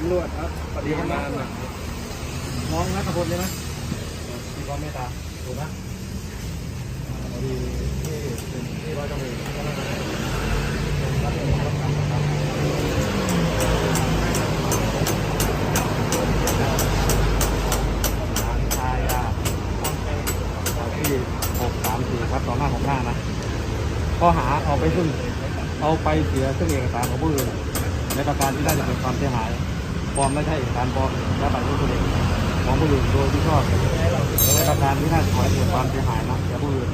ตำรวจครับพอดีมาน้องนัทพลใช่ไหมมีความเมตตาถูกไหมอ่าพอดีที่เป็นที่ร้อยตำรวจก็ได้รับเป็นรับกรรมนะครับฐานชายาที่หกสามสี่ครับสองห้าหกห้านะข้อหาเอาไปซึ่งเอาไปเสียซึ่งเอกสารของผู้อื่นในประการที่ได้จะเป็นความเสียหาย ปลอมไม่ใช่เอกสารปลอมและบัตรผู้อื่นของผู้อื่นโดยที่ชอบในประการที่น่าจะขอให้เกิดความเสียหายนะแก่ผู้อื่น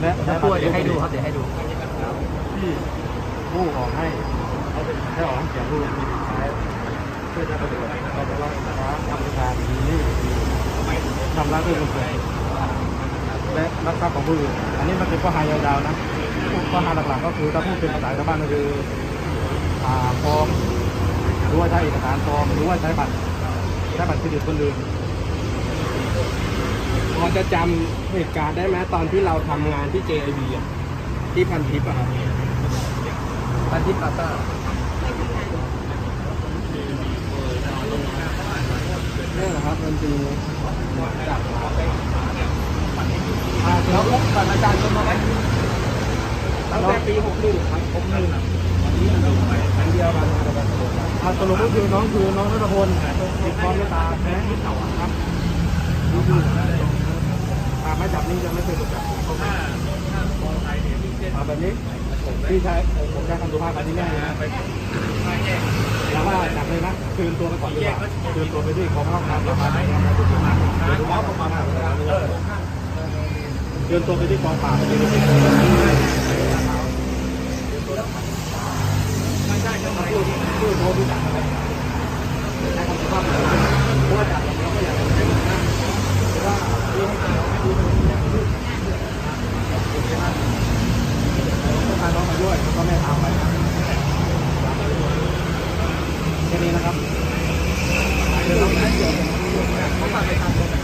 และแล้วตัวเดี๋ยวให้ดูครับเดี๋ยวให้ดูที่ผู้ออกให้ได้ออกให้แก่ผู้อื่นมีใช้เพื่อจะประโยชน์เราจะว่าร้านทำการมีหนี้ทำร้านเพื่อคนอื่นและรักทรัพย์ของผู้อื่นอันนี้มันเป็นข้อหายาวๆนะข้อหาหลักๆก็คือถ้าพูดเป็นภาษาชาวบ้านก็คืออ่าปลอม หรือว่าใช้เอกสารปลอมหรือว่าใช้บัตรใช้บัตรเครดิตคนอื่นพอจะจำเหตุการณ์ได้ไหมตอนที่เราทำงานที่ JIB อะที่พันทิปอะครับพันทิปปาต้านี่แหละครับมันคือจากอ่าแล้วบัตรประชาชนมาไหมตั้งแต่ปี 61ครับ61 อันเดียวกันอาสรุปก็คือน้องคือน้องนัทพลติดความเมตตาแพ้ที่เต่าครับนี่คือตามหมายจับนี้ยังไม่เคยถูกจับมาแบบนี้พี่ชายผมใช้คำสุภาพแบบนี้ง่นะแล้วว่าจับเลยนะคืนตัวไปก่อนดีกว่าคืนตัวไปที่กองห้องน้ำประมาณนี้ครับแล้วประมาณคืนตัวไปที่กองปราบไปที่โรงพย แล้วก็แม่ตามไปนะแค่นี้นะครับเดี๋ยวเราได้เกี่ยวกับเขาฝากไปทำตรงไหนครับการประจานตรงนั้นเข้า